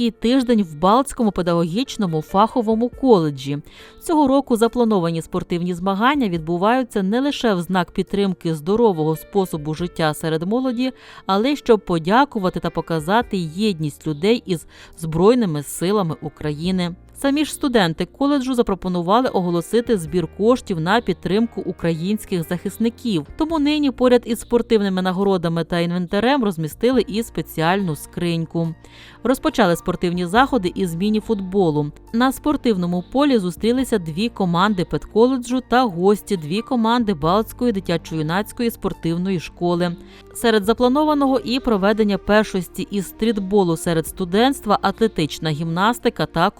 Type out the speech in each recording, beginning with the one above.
Олімпійський тиждень в Балтському педагогічному фаховому коледжі. Цього року заплановані спортивні змагання відбуваються не лише в знак підтримки здорового способу життя серед молоді, але й щоб подякувати та показати єдність людей із Збройними силами України. Самі ж студенти коледжу запропонували оголосити збір коштів на підтримку українських захисників. Тому нині поряд із спортивними нагородами та інвентарем розмістили і спеціальну скриньку. Розпочали спортивні заходи із міні-футболу. На спортивному полі зустрілися дві команди педколеджу та гості дві команди Балтської дитячо-юнацької спортивної школи. Серед запланованого і проведення першості із стрітболу серед студентства, атлетична гімнастика та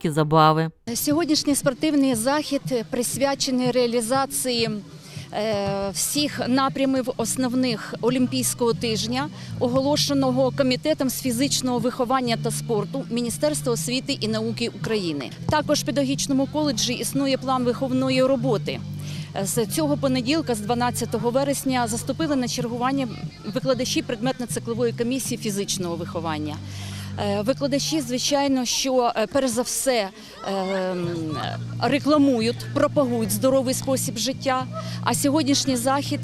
козацькі забави. Сьогоднішній спортивний захід присвячений реалізації е, всіх напрямів основних Олімпійського тижня, оголошеного комітетом з фізичного виховання та спорту Міністерства освіти і науки України. Також в педагогічному коледжі існує план виховної роботи. З цього понеділка, з 12 вересня, заступили на чергування викладачі предметно-циклової комісії фізичного виховання. Е, Викладачі, звичайно, що е, перш за все е, рекламують, пропагують здоровий спосіб життя. А сьогоднішній захід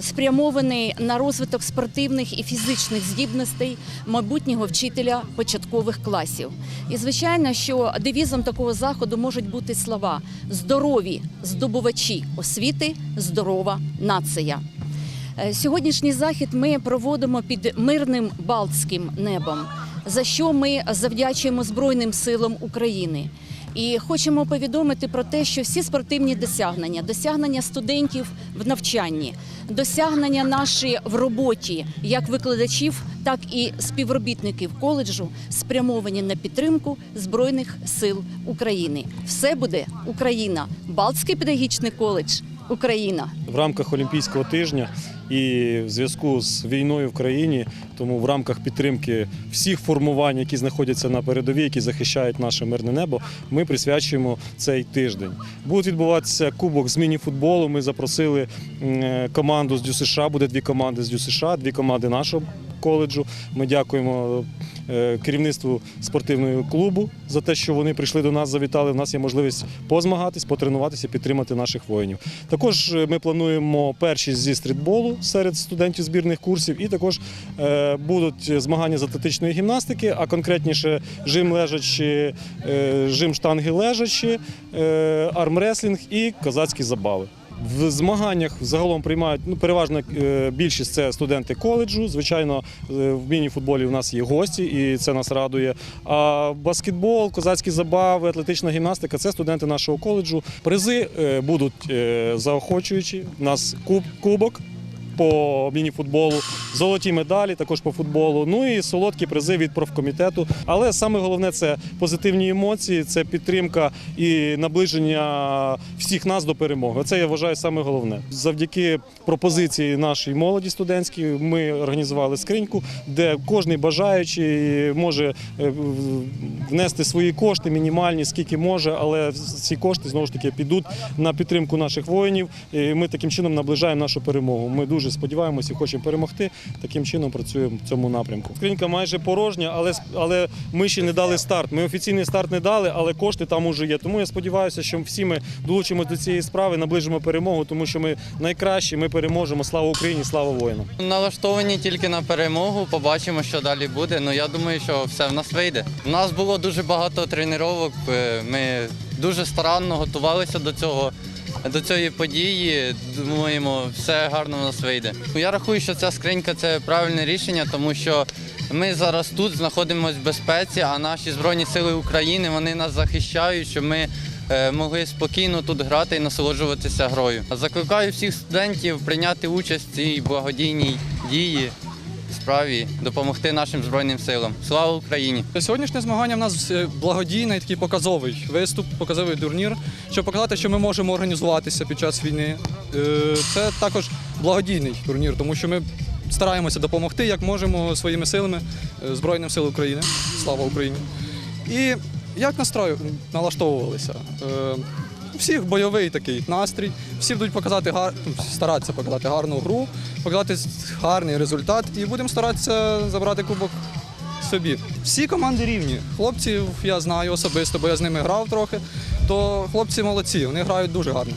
спрямований на розвиток спортивних і фізичних здібностей майбутнього вчителя початкових класів. І звичайно, що девізом такого заходу можуть бути слова здорові здобувачі освіти, здорова нація. Сьогоднішній захід ми проводимо під мирним балтським небом, за що ми завдячуємо Збройним силам України. І хочемо повідомити про те, що всі спортивні досягнення, досягнення студентів в навчанні, досягнення наші в роботі як викладачів, так і співробітників коледжу спрямовані на підтримку Збройних сил України. Все буде Україна, Балтський педагогічний коледж Україна. в рамках Олімпійського тижня і в зв'язку з війною в країні, тому в рамках підтримки всіх формувань, які знаходяться на передовій, які захищають наше мирне небо, ми присвячуємо цей тиждень. Буде відбуватися кубок з міні-футболу. Ми запросили е, команду з ДЮСШ, буде дві команди з ДЮСШ, дві команди нашого коледжу. Ми дякуємо керівництву спортивного клубу за те, що вони прийшли до нас, завітали. У нас є можливість позмагатись, потренуватися, підтримати наших воїнів. Також е, ми плануємо першість зі стрітболу серед студентів збірних курсів, і також е, будуть змагання з атлетичної гімнастики, а конкретніше жим лежачі, е, жим штанги лежачі, е, армреслінг і козацькі забави. В змаганнях загалом приймають ну, переважно е, більшість це студенти коледжу. Звичайно, е, в міні-футболі в нас є гості, і це нас радує. А баскетбол, козацькі забави, атлетична гімнастика це студенти нашого коледжу. Призи е, будуть заохочуючі. У нас куб, кубок. По міні-футболу, золоті медалі також по футболу. Ну і солодкі призи від профкомітету. Але саме головне це позитивні емоції, це підтримка і наближення всіх нас до перемоги. Це я вважаю саме головне. Завдяки пропозиції нашої молоді студентській ми організували скриньку, де кожний бажаючий може е, внести свої кошти, мінімальні, скільки може, але ці кошти знову ж таки підуть на підтримку наших воїнів. І ми таким чином наближаємо нашу перемогу. Ми дуже сподіваємося і хочемо перемогти. Таким чином працюємо в цьому напрямку. Скринька майже порожня, але але ми ще не дали старт. Ми офіційний старт не дали, але кошти там уже є. Тому я сподіваюся, що всі ми долучимося до цієї справи, наближимо перемогу, тому що ми найкращі, ми переможемо. Слава Україні, слава воїнам. Налаштовані тільки на перемогу, побачимо, що далі буде. Ну я думаю, що все в нас вийде. У нас було дуже багато тренувань, Ми дуже старанно готувалися до цього. До цієї події думаємо, все гарно в нас вийде. Я рахую, що ця скринька це правильне рішення, тому що ми зараз тут знаходимося в безпеці, а наші збройні сили України вони нас захищають, щоб ми е, могли спокійно тут грати і насолоджуватися грою. Закликаю всіх студентів прийняти участь в цій благодійній дії, справі, допомогти нашим збройним силам. Слава Україні! Сьогоднішнє змагання в нас е, благодійний, такий показовий виступ, показовий турнір, щоб показати, що ми можемо організуватися під час війни. Е, Це також благодійний турнір, тому що ми стараємося допомогти, як можемо своїми силами е, Збройним сил України. Слава Україні! І як настрою налаштовувалися? Всіх бойовий такий настрій, всі будуть показати гар... ну, старатися показати гарну гру, показати гарний результат і будемо старатися забрати кубок собі. Всі команди рівні. Хлопців я знаю особисто, бо я з ними грав трохи. То хлопці молодці, вони грають дуже гарно.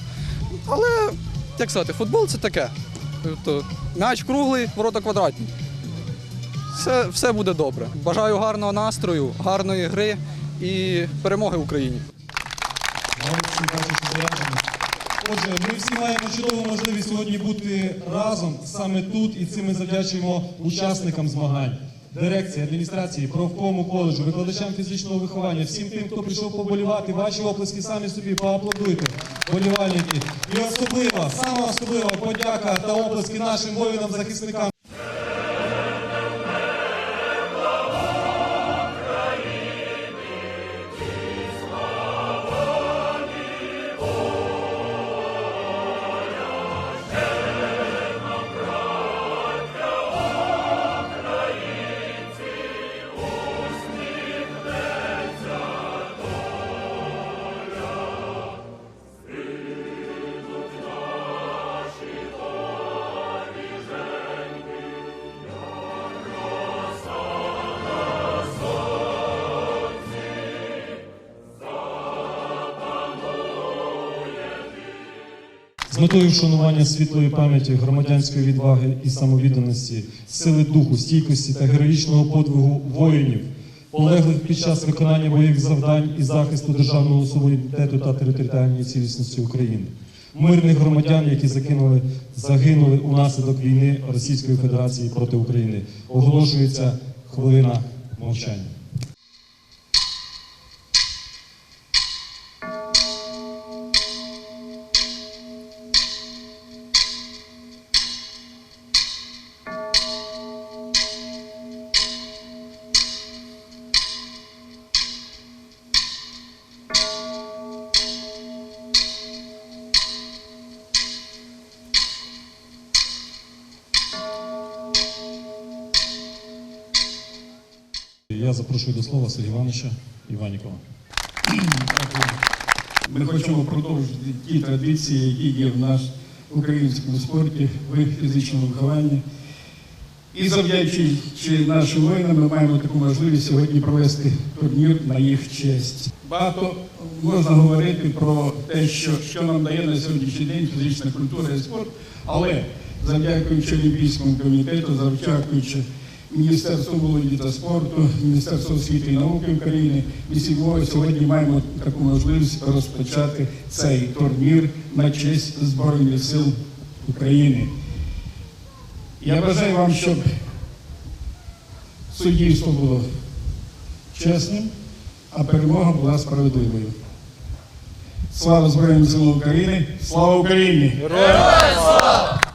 Але, як сказати, футбол це таке. Тобто, м'яч круглий, ворота квадратні. Все, все буде добре. Бажаю гарного настрою, гарної гри і перемоги Україні. Що заряджені. Отже, ми всі маємо чудову можливість сьогодні бути разом саме тут, і цим ми завдячуємо учасникам змагань. Дирекції, адміністрації, профкому коледжу, викладачам фізичного виховання, всім тим, хто прийшов поболівати, ваші оплески самі собі поаплодуйте, болівальники. І особлива, сама особлива подяка та оплески нашим воїнам-захисникам. З метою вшанування світлої пам'яті, громадянської відваги і самовідданості, сили духу, стійкості та героїчного подвигу воїнів, полеглих під час виконання бойових завдань і захисту державного суверенітету та територіальної цілісності України, мирних громадян, які закинули, загинули унаслідок війни Російської Федерації проти України, оголошується хвилина мовчання. Запрошую до слова Сергія Івановича Іванікова. Ми хочемо продовжити ті традиції, які є в нас в українському спорті, в фізичному вихованні. І завдячуючи нашим воїнам, ми маємо таку можливість сьогодні провести турнір на їх честь. Багато можна говорити про те, що, що нам дає на сьогоднішній день фізична культура і спорт, але завдякуючи Олімпійському комітету, завдякуючи Міністерству молоді та спорту, Міністерству освіти і науки України, ми сьогодні- маємо таку можливість розпочати цей турнір на честь Збройних сил України. Я бажаю вам, щоб суддівство було чесним, а перемога була справедливою. Слава Збройним силам України! Слава Україні! Дозвольте мені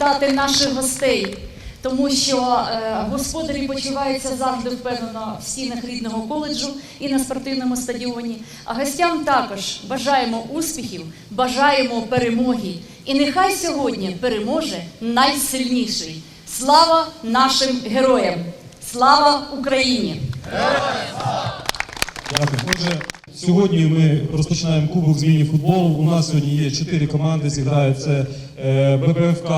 привітати наших гостей, тому що е, господарі почуваються завжди впевнено в стінах рідного коледжу і на спортивному стадіоні. А гостям також бажаємо успіхів, бажаємо перемоги. І нехай сьогодні переможе найсильніший. Слава нашим героям! Слава Україні! Дякую. Сьогодні ми розпочинаємо кубок з міні-футболу. У нас сьогодні є чотири команди. Зіграють це е, БПФК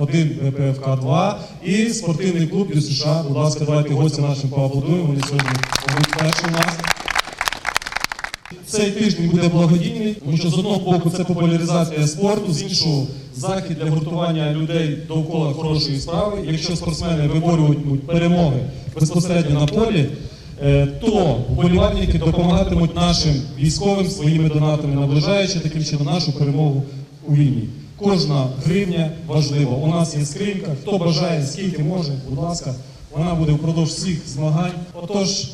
1, БПФК 2 і спортивний клуб ЮСШ. Будь ласка, давайте гостям нашим поаплодуємо. Вони сьогодні будуть перші у нас. Цей тиждень буде благодійний, тому що з одного боку це популяризація спорту, з іншого захід для гуртування людей довкола хорошої справи. Якщо спортсмени виборюватимуть перемоги безпосередньо на полі, е, то вболівальники допомагатимуть нашим військовим своїми донатами, наближаючи таким чином нашу перемогу у війні. Кожна гривня важлива. У нас є скринька. Хто бажає, скільки може, будь ласка, вона буде впродовж всіх змагань. Отож,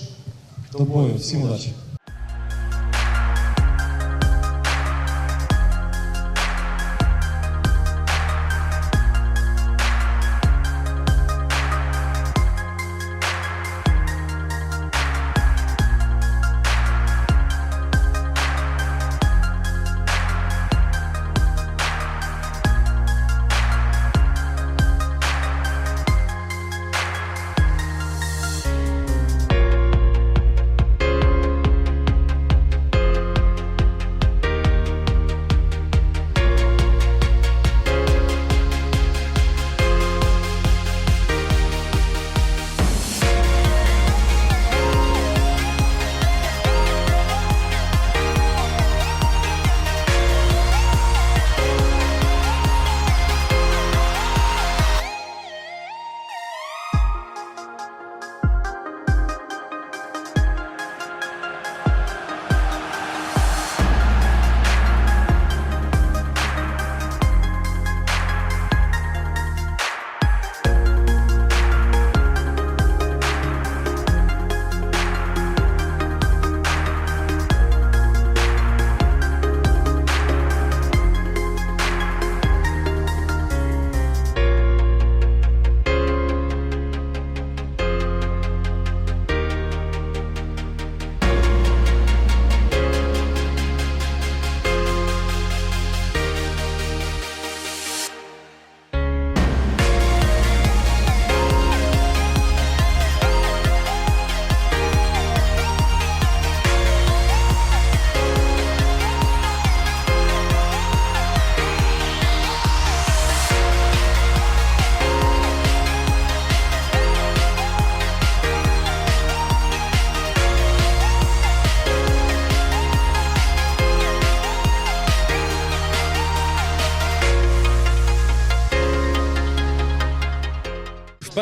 до бою, всім удачі!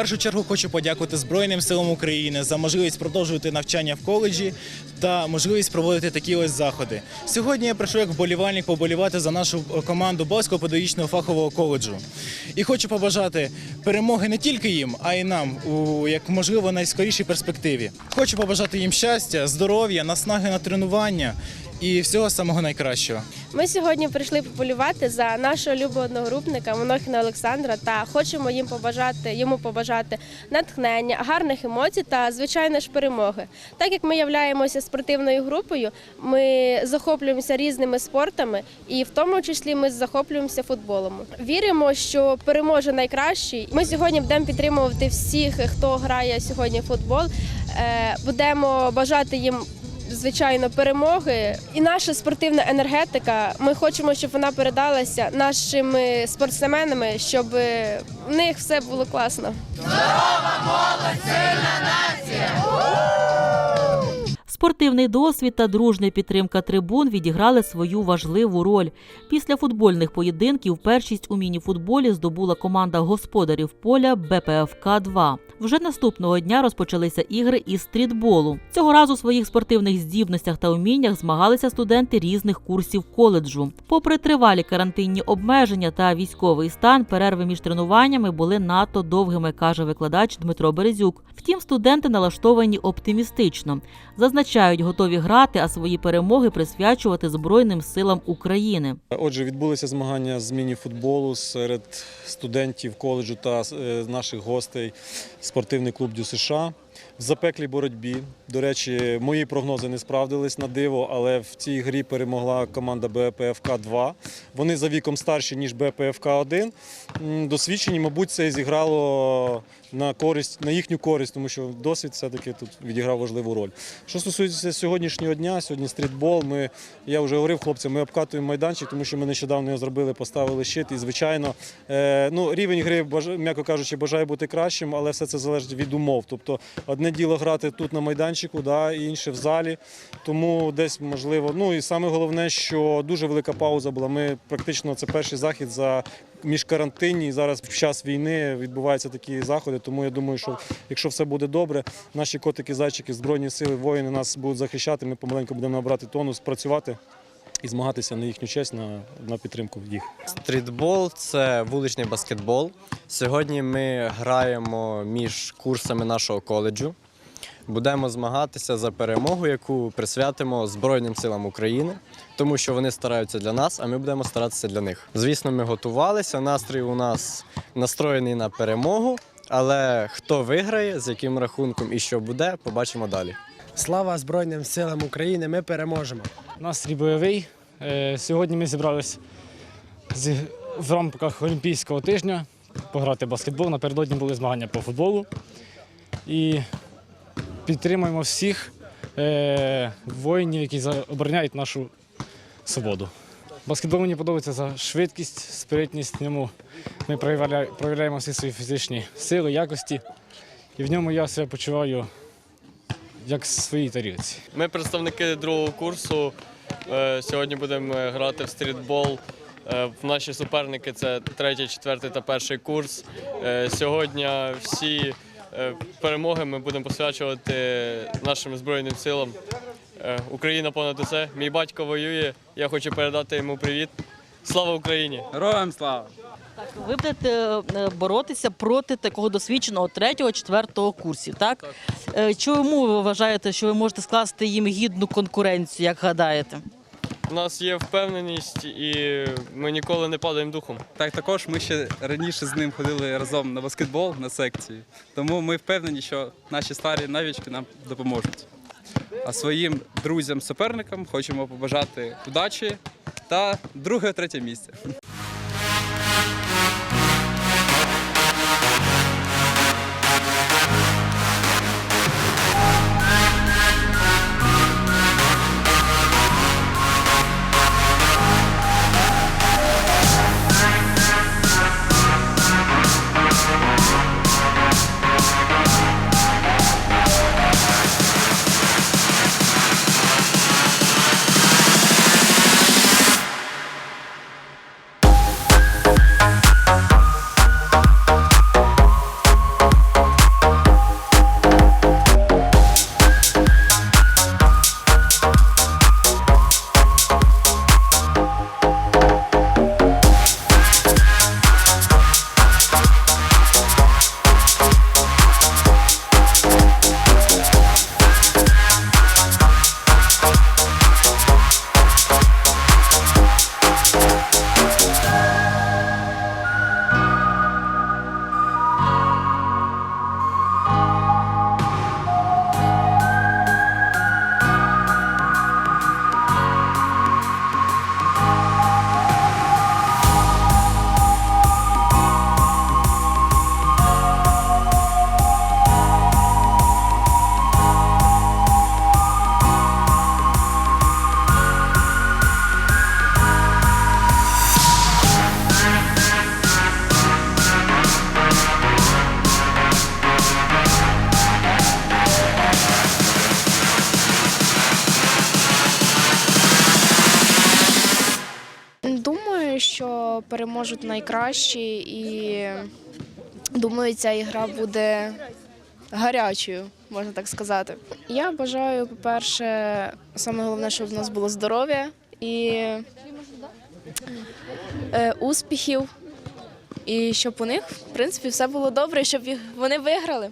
Першу чергу хочу подякувати Збройним силам України за можливість продовжувати навчання в коледжі та можливість проводити такі ось заходи. Сьогодні я прийшов як вболівальник поболівати за нашу е, команду Балтського педагогічного фахового коледжу. І хочу побажати перемоги не тільки їм, а й нам у як можливо найскорішій перспективі. Хочу побажати їм щастя, здоров'я, наснаги на тренування і всього самого найкращого. Ми сьогодні прийшли поболювати за нашого любого одногрупника Монохіна Олександра та хочемо їм побажати йому побажати натхнення, гарних емоцій та звичайно ж перемоги. Так як ми являємося спортивною групою, ми захоплюємося різними спортами, і в тому числі ми захоплюємося футболом. Віримо, що переможе найкращий. Ми сьогодні будемо підтримувати всіх, хто грає сьогодні в футбол. Е, Будемо бажати їм звичайно, перемоги. І наша спортивна енергетика. Ми хочемо, щоб вона передалася нашими спортсменами, щоб в них все було класно. Спортивний досвід та дружня підтримка трибун відіграли свою важливу роль. Після футбольних поєдинків першість у мініфутболі здобула команда господарів поля БПФК 2 Вже наступного дня розпочалися ігри із стрітболу. Цього разу у своїх спортивних здібностях та уміннях змагалися студенти різних курсів коледжу. Попри тривалі карантинні обмеження та військовий стан, перерви між тренуваннями були надто довгими, каже викладач Дмитро Березюк. Втім, студенти налаштовані оптимістично. Зазначають, готові грати, а свої перемоги присвячувати Збройним силам України. Отже, відбулися змагання з міні-футболу серед студентів коледжу та е, наших гостей. Спортивний клуб Дю США. В запеклій боротьбі. До речі, мої прогнози не справдились на диво, але в цій грі перемогла команда БПФК 2. Вони за віком старші, ніж БПФК 1. Досвідчені, мабуть, це зіграло на користь, на їхню користь, тому що досвід все-таки тут відіграв важливу роль. Що стосується сьогоднішнього дня, сьогодні стрітбол. Ми, я вже говорив хлопцям, ми обкатуємо майданчик, тому що ми нещодавно його зробили, поставили щит. І, звичайно, е, ну, рівень гри, м'яко кажучи, бажає бути кращим, але все це залежить від умов. Тобто одне діло грати тут на майданчику, да, інше в залі. Тому десь можливо. Ну і саме головне, що дуже велика пауза була. Ми практично це перший захід за міжкарантинні. І зараз в час війни відбуваються такі заходи. Тому я думаю, що якщо все буде добре, наші котики, зайчики, збройні сили, воїни нас будуть захищати. Ми помаленьку будемо набрати тонус, працювати і змагатися на їхню честь, на, на підтримку їх. Стрітбол це вуличний баскетбол. Сьогодні ми граємо між курсами нашого коледжу. Будемо змагатися за перемогу, яку присвятимо Збройним силам України, тому що вони стараються для нас, а ми будемо старатися для них. Звісно, ми готувалися. Настрій у нас настроєний на перемогу, але хто виграє, з яким рахунком і що буде, побачимо далі. Слава Збройним силам України! Ми переможемо. Настрій бойовий. Е, Сьогодні ми зібрались в рамках Олімпійського тижня пограти баскетбол. Напередодні були змагання по футболу. І підтримуємо всіх е, воїнів, які обороняють нашу свободу. Баскетбол мені подобається за швидкість, спритність. В ньому ми проявля- проявляємо всі свої фізичні сили, якості. І в ньому я себе почуваю як своїй тарілці. Ми представники другого курсу. Е, Сьогодні будемо грати в стрітбол. Е, Наші суперники це третій, четвертий та перший курс. Е, Сьогодні всі е, перемоги ми будемо посвячувати нашим Збройним силам. Е, Україна понад усе. Мій батько воює. Я хочу передати йому привіт. Слава Україні! Героям слава! Ви будете е, боротися проти такого досвідченого третього, четвертого курсів, так? Е, Чому ви вважаєте, що ви можете скласти їм гідну конкуренцію, як гадаєте? У нас є впевненість і ми ніколи не падаємо духом. Так, також ми ще раніше з ним ходили разом на баскетбол на секції. Тому ми впевнені, що наші старі навічки нам допоможуть. А своїм друзям-суперникам хочемо побажати удачі та друге-третє місце. Переможуть найкращі і думаю, ця ігра буде гарячою, можна так сказати. Я бажаю, по-перше, саме головне, щоб в нас було здоров'я і е, успіхів. І щоб у них, в принципі, все було добре, щоб вони виграли.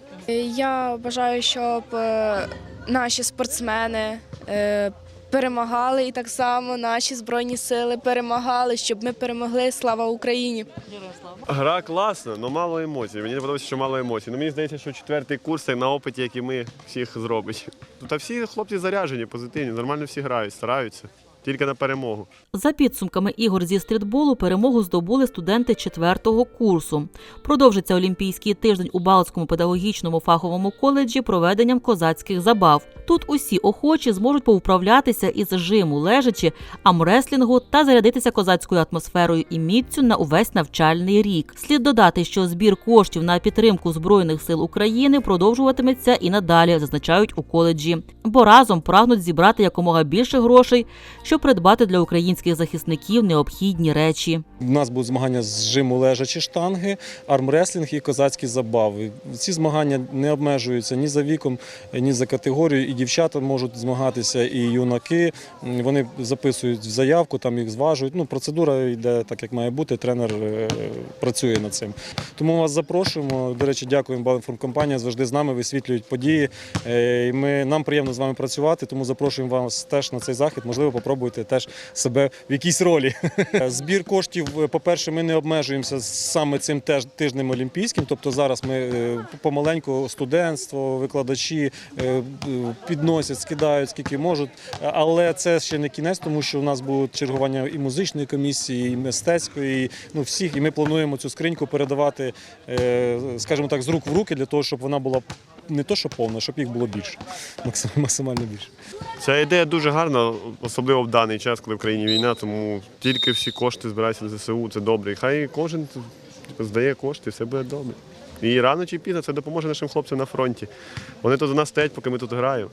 Я бажаю, щоб е, наші спортсмени е, перемагали, і так само наші збройні сили перемагали, щоб ми перемогли. Слава Україні! Гра класна, але мало емоцій. Мені подобається, що мало емоцій. Ну, мені здається, що четвертий курс на опиті, який ми всіх зробить. Та всі хлопці заряжені, позитивні, нормально всі грають, стараються. Тільки на перемогу. За підсумками ігор зі стрітболу перемогу здобули студенти четвертого курсу. Продовжиться Олімпійський тиждень у Балтському педагогічному фаховому коледжі проведенням козацьких забав. Тут усі охочі зможуть повправлятися із жиму лежачі, амреслінгу та зарядитися козацькою атмосферою і міцю на увесь навчальний рік. Слід додати, що збір коштів на підтримку збройних сил України продовжуватиметься і надалі, зазначають у коледжі, бо разом прагнуть зібрати якомога більше грошей, щоб придбати для українських захисників необхідні речі. У нас будуть змагання з жиму лежачі штанги, армреслінг і козацькі забави. Ці змагання не обмежуються ні за віком, ні за категорією. І дівчата можуть змагатися, і юнаки. Вони записують заявку, там їх зважують. Ну, процедура йде так, як має бути. Тренер е, працює над цим. Тому вас запрошуємо. До речі, дякуємо Балінформкомпанія. Завжди з нами висвітлюють події. Е, Ми нам приємно з вами працювати, тому запрошуємо вас теж на цей захід. Можливо, попробуйте теж себе в якійсь ролі. Збір коштів, е, по-перше, ми не обмежуємося саме цим теж тижнем олімпійським. Тобто зараз ми е, помаленьку студентство, викладачі е, підносять, скидають скільки можуть. Але це ще не кінець, тому що у нас будуть чергування і музичної комісії, і мистецької, і, ну всіх. І ми плануємо цю скриньку передавати, скажімо так, з рук в руки для того, щоб вона була не то, що повно, щоб їх було більше, максимально більше. Ця ідея дуже гарна, особливо в даний час, коли в країні війна, тому тільки всі кошти збираються на ЗСУ, це добре. І хай кожен здає кошти, все буде добре. І рано чи пізно це допоможе нашим хлопцям на фронті. Вони тут за нас стоять, поки ми тут граємо.